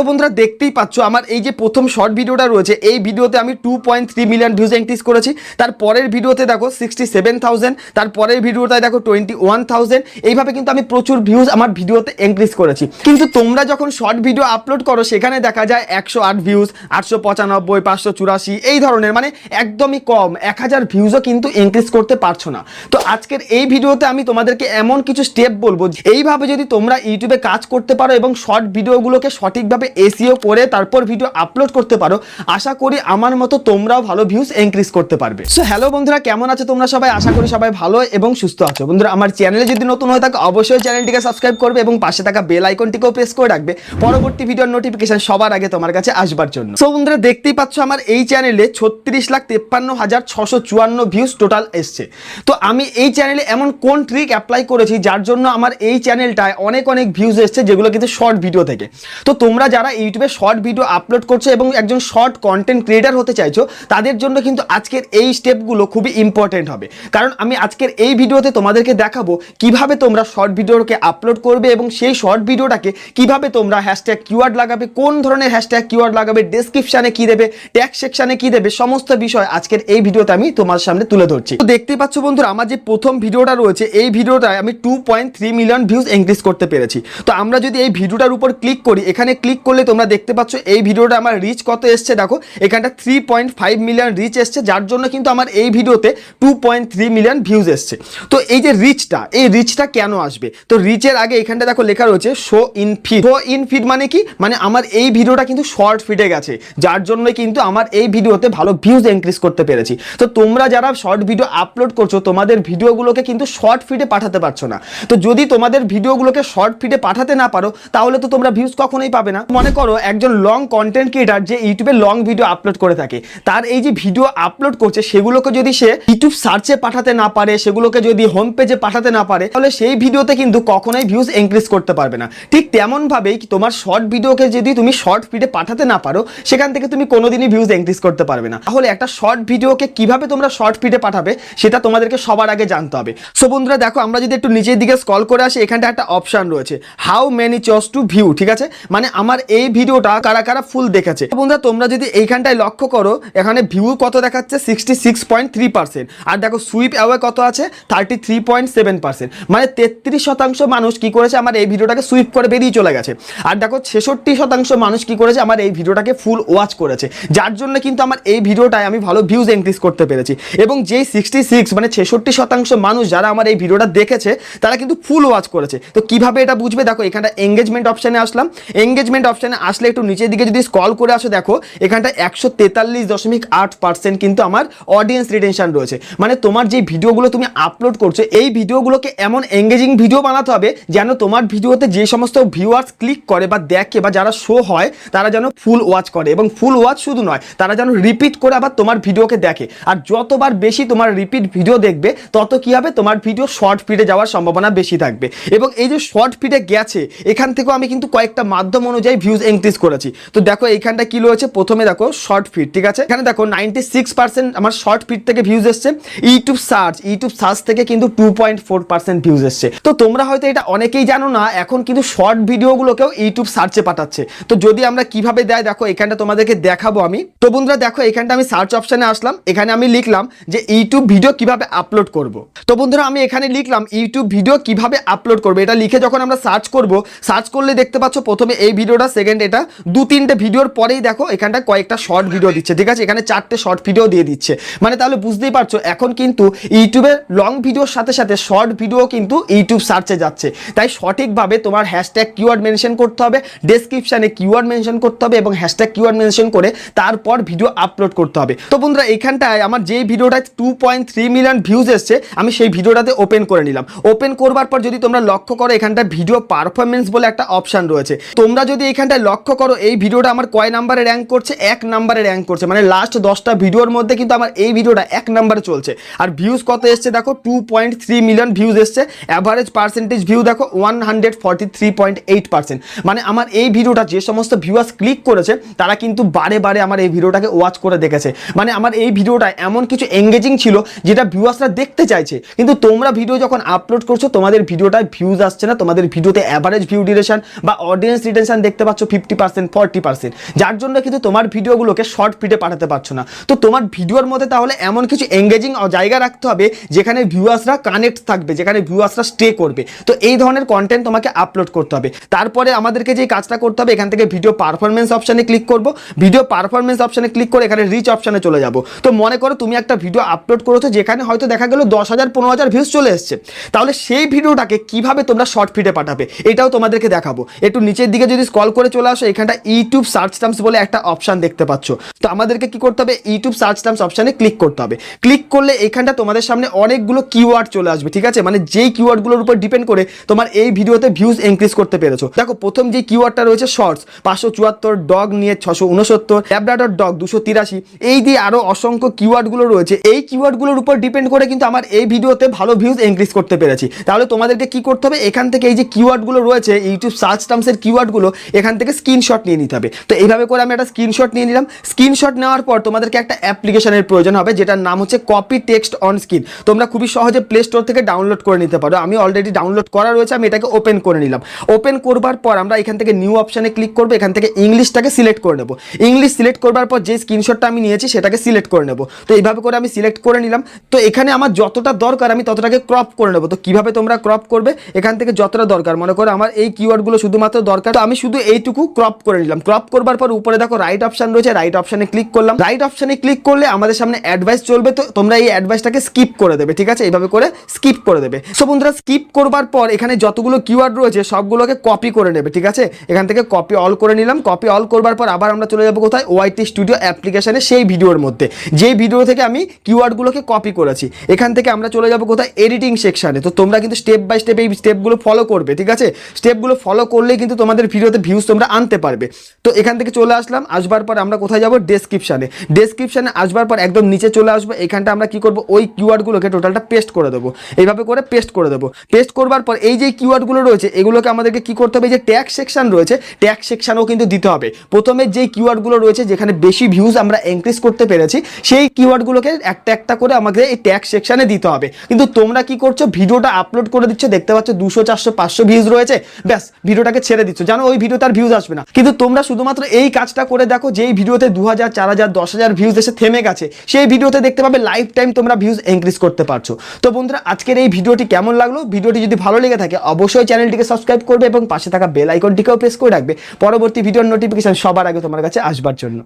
তো বন্ধুরা দেখতেই পাচ্ছ, আমার এই যে প্রথম শর্ট ভিডিওটা রয়েছে, এই ভিডিওতে আমি two point three million views increase করেছি। তার পরের ভিডিওতে দেখো সিক্সটি সেভেন থাউজেন্ড তার পরের ভিডিওটায় দেখো টোয়েন্টি ওয়ান থাউজেন্ড এইভাবে কিন্তু আমি প্রচুর ভিউজ আমার ভিডিওতে ইনক্রিজ করেছি। কিন্তু তোমরা যখন শর্ট ভিডিও আপলোড করো, সেখানে দেখা যায় একশো আট ভিউজ আটশো পঁচানব্বই, পাঁচশো চুরাশি, এই ধরনের মানে একদমই কম, এক হাজার ভিউজও কিন্তু ইনক্রিজ করতে পারছ না। তো আজকের এই ভিডিওতে আমি তোমাদেরকে এমন কিছু স্টেপ বলব এইভাবে যদি তোমরা ইউটিউবে কাজ করতে পারো এবং শর্ট ভিডিওগুলোকে সঠিকভাবে এসিও করে তারপর ভিডিও আপলোড করতে পারো। আশা করি আমার মতো তোমরাও ভালো ভিউজ ইনক্রিজ করতে পারবে। সো হ্যালো বন্ধুরা, কেমন আছো তোমরা সবাই? আশা করি সবাই ভালো এবং সুস্থ আছো। বন্ধুরা, আমার চ্যানেলে যদি নতুন হয়ে থাকে, অবশ্যই চ্যানেলটিকে সাবস্ক্রাইব করবে এবং পাশে থাকা বেল আইকনটিকেও প্রেস করে রাখবে। পরবর্তী ভিডিওর নোটিফিকেশন সবার আগে তোমার কাছে আসবার জন্য। সো বন্ধুরা, দেখতেই পাচ্ছ আমার এই চ্যানেলে ছত্রিশ লাখ তেপ্পান্ন হাজার ছশো চুয়ান্ন ভিউজ টোটাল এসছে। তো আমি এই চ্যানেলে এমন কোন ট্রিক অ্যাপ্লাই করেছি, যার জন্য আমার এই চ্যানেলটায় অনেক অনেক ভিউজ এসছে, যেগুলো কিন্তু শর্ট ভিডিও থেকে। তো তোমরা যারা ইউটিউবে শর্ট ভিডিও আপলোড করছ এবং একজন শর্ট কন্টেন্ট ক্রিয়েটার হতে চাইছো, তাদের জন্য কিন্তু আজকের এই স্টেপগুলো খুবই ইম্পর্টেন্ট হবে। কারণ আমি আজকের এই ভিডিওতে তোমাদেরকে দেখাবো কীভাবে তোমরা শর্ট ভিডিওকে আপলোড করবে এবং সেই শর্ট ভিডিওটাকে কীভাবে তোমরা হ্যাশট্যাগ কিওয়ার্ড লাগাবে, কোন ধরনের হ্যাশট্যাগ কিওয়ার্ড লাগাবে ডেসক্রিপশানে কি দেবে ট্যাগ সেকশানে কি দেবে, সমস্ত বিষয় আজকের এই ভিডিওতে আমি তোমার সামনে তুলে ধরছি। তো দেখতে পাচ্ছ বন্ধুরা, আমার যে প্রথম ভিডিওটা রয়েছে, এই ভিডিওটায় আমি two point three million views increase করতে পেরেছি। তো আমরা যদি এই ভিডিওটার উপর ক্লিক করি, এখানে ক্লিক করলে তোমরা দেখতে পাচ্ছ এই ভিডিওটা আমার রিচ কত এসছে দেখো। এখানটা three point five million reach এসছে, যার জন্য কিন্তু আমার এই ভিডিওতে two point three million views এসছে। তো এই যে রিচটা এই রিচটা কেন আসবে? তো রিচের আগে এখানটা দেখো লেখা রয়েছে show in feed show in feed মানে কি? মানে আমার এই ভিডিওটা কিন্তু শর্ট ফিডে গেছে, যার জন্য কিন্তু আমার এই ভিডিওতে ভালো ভিউজ ইনক্রিজ করতে পেরেছি। তো তোমরা যারা শর্ট ভিডিও আপলোড করছ, তোমাদের ভিডিওগুলোকে কিন্তু শর্ট ফিডে পাঠাতে পারছ না। তো যদি তোমাদের ভিডিওগুলোকে শর্ট ফিডে পাঠাতে না পারো, তাহলে তো তোমরা ভিউজ কখনোই পাবে না। মনে করো একজন লং কন্টেন্ট ক্রিয়েটার যে ইউটিউবে লং ভিডিও আপলোড করে থাকে, তার এই যে ভিডিও আপলোড করছে, সেগুলোকে যদি সে ইউটিউব সার্চে পাঠাতে না পারে, সেগুলোকে যদি হোম পেজে পাঠাতে না পারে, তাহলে সেই ভিডিওতে কিন্তু কখনোই ভিউজ ইনক্রিজ করতে পারবে না। ঠিক তেমন ভাবেই তোমার শর্ট ভিডিওকে যদি তুমি শর্ট ফিডে পাঠাতে না পারো, সেখান থেকে তুমি কোনোদিনই ভিউজ ইনক্রিজ করতে পারবে না। তাহলে একটা শর্ট ভিডিওকে কীভাবে তোমরা শর্ট ফিডে পাঠাবে, সেটা তোমাদেরকে সবার আগে জানতে হবে। সো বন্ধুরা, দেখো, আমরা যদি একটু নিচের দিকে স্ক্রল করে আসি, এখানটা একটা অপশন রয়েছে। How many chose to view ঠিক আছে? মানে আমার এই ভিডিওটা কারা কারা ফুল দেখেছে? বন্ধুরা, তোমরা যদি এইখানটায় লক্ষ্য করো, এখানে ভিউ কত দেখাচ্ছে? Sixty six point three percent আর দেখো সুইপ অ্যাওয়ে কত আছে? Thirty three point seven percent মানে তেত্রিশ শতাংশ মানুষ কি করেছে? আমার এই ভিডিওটাকে সুইপ করে বেরিয়ে চলে গেছে। আর দেখো, ছেষট্টি শতাংশ মানুষ কি করেছে? আমার এই ভিডিওটাকে ফুল ওয়াচ করেছে। যার জন্য কিন্তু আমার এই ভিডিওটায় আমি ভালো ভিউজ ইনক্রিজ করতে পেরেছি। এবং যেই সিক্সটি সিক্স মানে ছেষট্টি শতাংশ মানুষ যারা আমার এই ভিডিওটা দেখেছে, তারা কিন্তু ফুল ওয়াচ করেছে। তো কীভাবে এটা বুঝবে? দেখো, এখানটা এঙ্গেজমেন্ট অপশানে আসলাম। এঙ্গেজমেন্ট অপশানে আসলে একটু নিচের দিকে যদি স্ক্রল করে আসো দেখো এখানটা একশো তেতাল্লিশ দশমিক আট পার্সেন্ট কিন্তু আমার অডিয়েন্স রিটেনশন রয়েছে। মানে তোমার যে ভিডিওগুলো তুমি আপলোড করছ, এই ভিডিওগুলোকে এমন এঙ্গেজিং ভিডিও বানাতে হবে যেন তোমার ভিডিওতে যে সমস্ত ভিউয়ার্স ক্লিক করে বা দেখে বা যারা শো হয়, তারা যেন ফুল ওয়াচ করে। এবং ফুল ওয়াচ শুধু নয়, তারা যেন রিপিট করে আবার তোমার ভিডিওকে দেখে। আর যতবার বেশি তোমার রিপিট ভিডিও দেখবে, তত কি হবে? তোমার ভিডিও শর্ট ফিডে যাওয়ার সম্ভাবনা বেশি থাকবে। এবং এই যে শর্ট ফিডে গেছে, এখান থেকেও আমি কিন্তু কয়েকটা মাধ্যম অনুযায়ী ভিউজ ইনক্রিজ করেছি। তো দেখো এইখানটা কি রয়েছে? প্রথমে দেখো শর্ট ফিড ঠিক আছে? এখানে দেখো নাইনটি সিক্স পার্সেন্ট আমার শর্ট ফিড থেকে ভিউজ এসছে। ইউটিউব সার্চ ইউটিউব সার্চ থেকে কিন্তু two point four percent views এসছে। তো তোমরা হয়তো এটা অনেকেই জানো না, এখন কিন্তু শর্ট ভিডিওগুলোকেও ইউটিউব সার্চে পাঠাচ্ছে। তো যদি আমরা কীভাবে দেয়, দেখো এখানটা তোমাদেরকে দেখাবো আমি। তো বন্ধুরা, দেখো এখানটা আমি সার্চ অপশানে আসলাম। এখানে আমি লিখলাম যে ইউটিউব ভিডিও কীভাবে আপলোড করব। তো বন্ধুরা, আমি এখানে লিখলাম ইউটিউব ভিডিও কীভাবে আপলোড করব। এটা লিখে যখন আমরা সার্চ করব সার্চ করলে দেখতে পাচ্ছ প্রথমে এই ভিডিওটা সেকেন্ড এটা। দু তিনটে ভিডিওর পরেই দেখো, এখানটা কয়েকটা শর্ট ভিডিও দিচ্ছে, ঠিক আছে? এখানে চারটে শর্ট ভিডিও দিয়ে দিচ্ছে। মানে তাহলে বুঝতেই পারছ, এখন কিন্তু ইউটিউবের লং ভিডিওর সাথে সাথে শর্ট ভিডিও কিন্তু ইউটিউব সার্চে যাচ্ছে। তাই সঠিকভাবে তোমার হ্যাশট্যাগ কিওয়ার্ড মেনশন করতে হবে ডেসক্রিপশানে কিওয়ার্ড মেনশন করতে হবে এবং হ্যাশট্যাগ কিওয়ার্ড মেনশন করে তারপর ভিডিও আপলোড করতে হবে। তো বন্ধুরা, এখানটায় আমার যে ভিডিওটায় two point three million views এসছে, আমি সেই ভিডিওটাতে ওপেন করে নিলাম। ওপেন করবার পর যদি তোমরা লক্ষ্য করো এখানটা ভিডিও পারফরমেন্স বলে একটা অপশন রয়েছে। তোমরা যদি এখানটায় লক্ষ্য করো, এই ভিডিওটা আমার কয় নাম্বারে র্যাঙ্ক করছে? এক নাম্বারে র্যাঙ্ক করছে। মানে লাস্ট দশটা ভিডিওর মধ্যে কিন্তু আমার এই ভিডিওটা এক নাম্বারে চলছে। আর ভিউজ কত এসছে দেখো? Two point three million views এসছে। অ্যাভারেজ পার্সেন্টেজ ভিউ দেখো one hundred forty three point eight percent মানে আমার এই ভিডিওটা যে সমস্ত ভিউয়ার্স ক্লিক করেছে, তারা কিন্তু বারে বারে আমার এই ভিডিওটাকে ওয়াচ করে দেখেছে। মানে আমার এই ভিডিওটা এমন কিছু এঙ্গেজিং ছিল, যেটা ভিউয়ার্সরা দেখতে চাইছে। কিন্তু তোমরা ভিডিও যখন আপলোড করছ, তোমাদের ভিডিওটায় ভিউজ আসছে না। তোমাদের ভিডিওতে অ্যাভারেজ ভিউ ডিউরেশন বা অডিয়েন্স রিটেনশন দেখতে পারছ ফিফটি পার্সেন্ট ফর্টি পার্সেন্ট যার জন্য কিন্তু তোমার ভিডিওগুলোকে শর্ট ফিডে পাঠাতে পারছ না। তো তোমার ভিডিওর মধ্যে তাহলে এমন কিছু এঙ্গেজিং জায়গা রাখতে হবে, যেখানে ভিউয়ার্সরা কানেক্ট থাকবে, যেখানে ভিউয়ার্সরা স্টে করবে। তো এই ধরনের কন্টেন্ট তোমাকে আপলোড করতে হবে। তারপরে আমাদেরকে যে কাজটা করতে হবে, এখান থেকে ভিডিও পারফরমেন্স অপশানে ক্লিক করব। ভিডিও পারফরমেন্স অপশানে ক্লিক করে এখানে রিচ অপশানে চলে যাব। তো মনে করো তুমি একটা ভিডিও আপলোড করেছ, যেখানে হয়তো দেখা গেলো দশ হাজার, পনেরো হাজার ভিউজ চলে এসছে। তাহলে সেই ভিডিওটাকে কীভাবে তোমরা শর্ট ফিডে পাঠাবে, এটাও তোমাদেরকে দেখাবো। একটু নিচের দিকে যদি স্কল করে চলে আসো, এখানটা ইউটিউব সার্চ টার্মস বলে একটা অপশান দেখতে পাচ্ছ। তো আমাদেরকে কি করতে হবে? ইউটিউব সার্চ টার্মস অপশানে ক্লিক করতে হবে। ক্লিক করলে এখানটা তোমাদের সামনে অনেকগুলো কিওয়ার্ড চলে আসবে, ঠিক আছে? মানে যেই কিওয়ার্ডগুলোর উপর ডিপেন্ড করে তোমার এই ভিডিওতে ভিউজ ইনক্রিজ করতে পেরেছ। দেখো, প্রথম যে কিওয়ার্ডটা রয়েছে শর্টস পাঁচশো চুয়াত্তর ডগ নিয়ে ছশো উনসত্তর ল্যাবডাটর ডগ দুশো তিরাশি, এই দিয়ে আরও অসংখ্য কিওয়ার্ডগুলো রয়েছে। এই কিওয়ার্ডগুলোর উপর ডিপেন্ড করে কিন্তু আমার এই ভিডিওতে ভালো ভিউজ ইনক্রিজ করতে পেরেছি। তাহলে তোমাদেরকে কি করতে হবে? এখান থেকে এই যে কিওয়ার্ডগুলো রয়েছে ইউটিউব সার্চ টার্মসের কিওয়ার্ডগুলো এখান থেকে স্ক্রিনশট নিয়ে নিতে হবে। তো এইভাবে করে আমি একটা স্ক্রিনশট নিয়ে নিলাম। স্ক্রিনশট নেওয়ার পর তোমাদেরকে একটা অ্যাপ্লিকেশনের প্রয়োজন হবে, যেটার নাম হচ্ছে কপি টেক্সট অন স্ক্রিন তোমরা খুবই সহজে প্লে স্টোর থেকে ডাউনলোড করে নিতে পারো। আমি অলরেডি ডাউনলোড করা রয়েছে, আমি এটাকে ওপেন করে নিলাম। ওপেন করবার পর আমরা এখান থেকে নিউ অপশানে ক্লিক করব, এখান থেকে ইংলিশটাকে সিলেক্ট করে নেব। ইংলিশ সিলেক্ট করবার পর যে স্ক্রিনশটটা আমি নিয়েছি, সেটাকে সিলেক্ট করে নেব। তো এইভাবে করে আমি সিলেক্ট করে নিলাম। তো এখানে আমার যতটা দরকার, আমি ততটাকে ক্রপ করে নেব। তো কীভাবে তোমরা ক্রপ করবে? এখান থেকে যতটা দরকার, মনে করো আমার এই কিওয়ার্ডগুলো শুধুমাত্র দরকার। তো আমি শুধু এইটুকু ক্রপ করে নিলাম। ক্রপ করবার পর উপরে দেখো রাইট অপশন রয়েছে রাইট অপশনে ক্লিক করলাম। রাইট অপশনে ক্লিক করলে আমাদের সামনে অ্যাডভাইস চলবে, তো তোমরা এই অ্যাডভাইসটাকে স্কিপ করে দেবে, ঠিক আছে? এইভাবে করে স্কিপ করে দেবে। সো বন্ধুরা স্কিপ করবার পর এখানে যতগুলো কিওয়ার্ড রয়েছে, সবগুলোকে কপি করে নেবে, ঠিক আছে? এখান থেকে কপি অল করে নিলাম। কপি অল করবার পর আবার আমরা চলে যাব কোথায়? ওয়াইটি স্টুডিও অ্যাপ্লিকেশনে সেই ভিডিওর মধ্যে। যেই ভিডিও থেকে আমি কিওয়ার্ডগুলোকে কপি করেছি, এখান থেকে আমরা চলে যাব কোথায়? এডিটিং সেকশানে তো তোমরা কিন্তু স্টেপ বাই স্টেপ এই স্টেপগুলো ফলো করবে, ঠিক আছে? স্টেপগুলো ফলো করলেই কিন্তু তোমাদের ভিডিওতে ভিউজ তোমরা আনতে পারবে। তো এখান থেকে চলে আসলাম, আসবার পর আমরা কোথায় যাব? ডেসক্রিপশানে ডেসক্রিপশানে আসবার পর একদম নিচে চলে আসব, এখানটা আমরা কি করব? ওই কিওয়ার্ডগুলোকে টোটালটা পেস্ট করে দেবো। এইভাবে করে পেস্ট করে দেবো। পেস্ট করবার পর এই যে কিওয়ার্ডগুলো রয়েছে, এগুলোকে আমাদেরকে কি করতে হবে? যে ট্যাগ সেকশন রয়েছে ট্যাগ সেকশনও কিন্তু দিতে হবে। প্রথমে যেই কিওয়ার্ডগুলো রয়েছে, যেখানে বেশি ভিউজ আমরা ইনক্রিজ করতে পেরেছি, সেই কিওয়ার্ডগুলোকে একটা একটা করে আমাদের এই ট্যাগ সেকশনে দিতে হবে। কিন্তু তোমরা কি করছ? ভিডিওটা আপলোড করে দিচ্ছ, দেখতে পাচ্ছ দুশো, চারশো, পাঁচশো ভিউজ রয়েছে। ব্যাস, ভিডিওটাকে ছেড়ে দিচ্ছ। জানো, ওই ভিডিও ভিউজ আসবে না। কিন্তু তোমরা শুধুমাত্র এই কাজটা করে দেখো, যেই ভিডিওতে দু হাজার চার হাজার দশ হাজার ভিউজ এসে থেমে গেছে, সেই ভিডিওতে দেখতে পাবে লাইফ টাইম তোমরা ভিউজ ইনক্রিজ করতে পারছ। তো বন্ধুরা, আজকের এই ভিডিওটি কেমন লাগল? ভিডিওটি যদি ভালো লেগে থাকে, অবশ্যই চ্যানেলটিকে সাবস্ক্রাইব করবে এবং পাশে থাকা বেল আইকনটিকেও প্রেস করে রাখবে। পরবর্তী ভিডিওর নোটিফিকেশন সবার আগে তোমার কাছে আসবার জন্য।